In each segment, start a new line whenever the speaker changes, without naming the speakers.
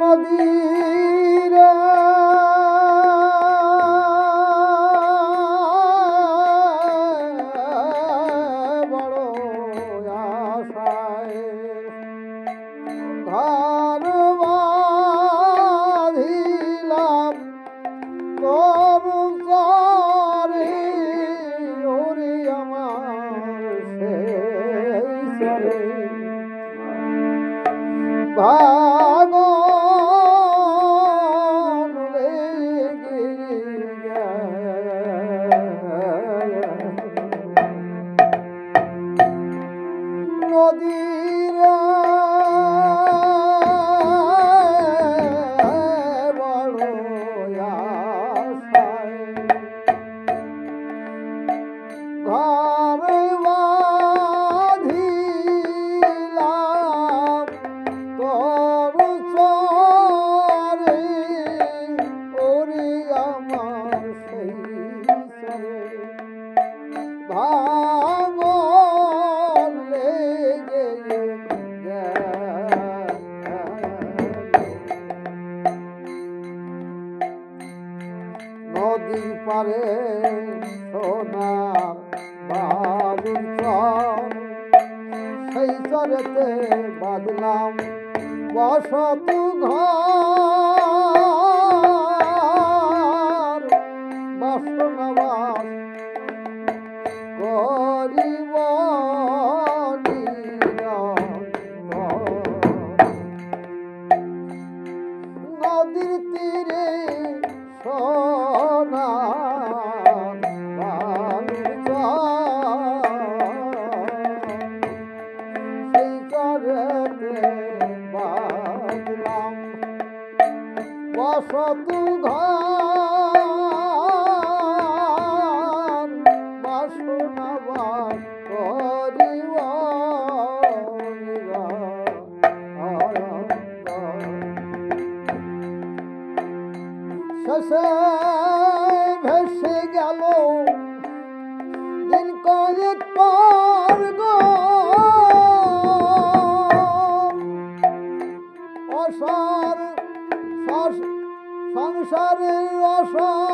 নদী নদী পারে সোনার বারুর চর সেই চরেতে বাঁধলাম বসত ঘর। বাসনাবাস করিব For.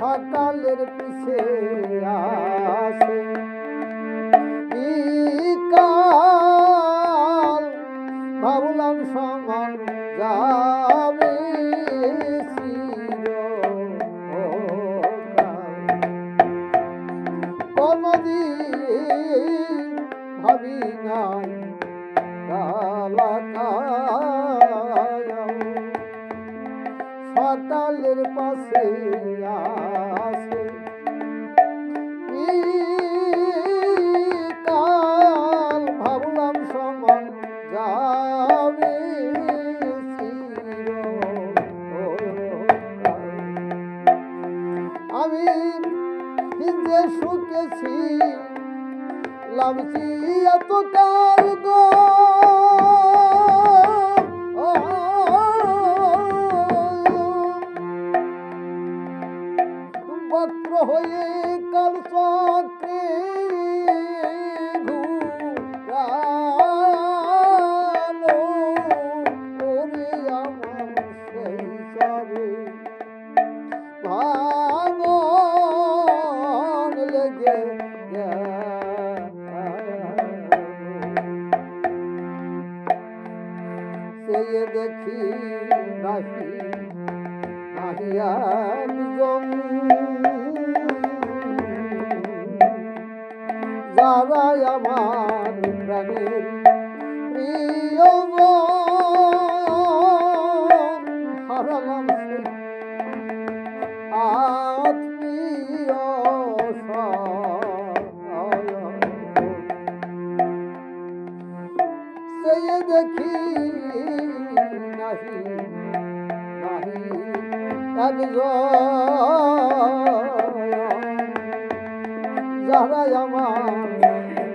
সকালের পিছে আসে। পাশে আসে কাল ভাবলাম সমান যাবে আমি যে শুকেছি লাভছি এত কাল গো? rasti Mahiyan zom Zaray amar praner Priyo zom Haralam At priyo একজন যারা আমার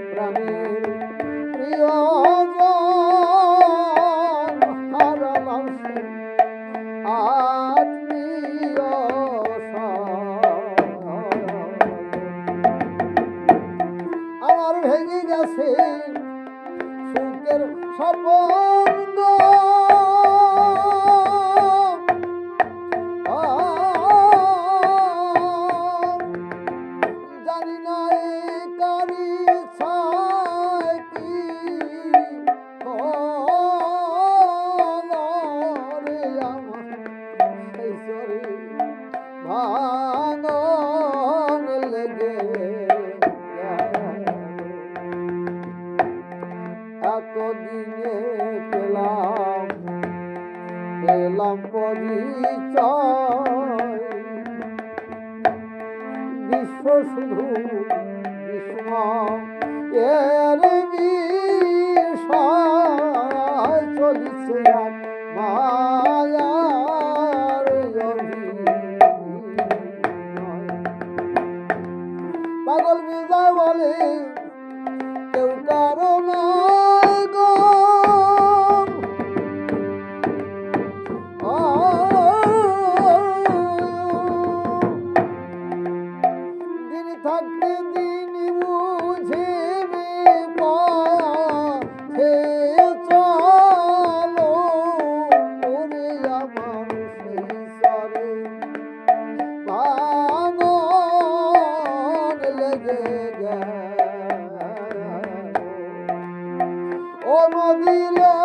প্রাণের প্রিয়জন পেলাম পরিচয় বিশ্ব শুধু ও নদীরে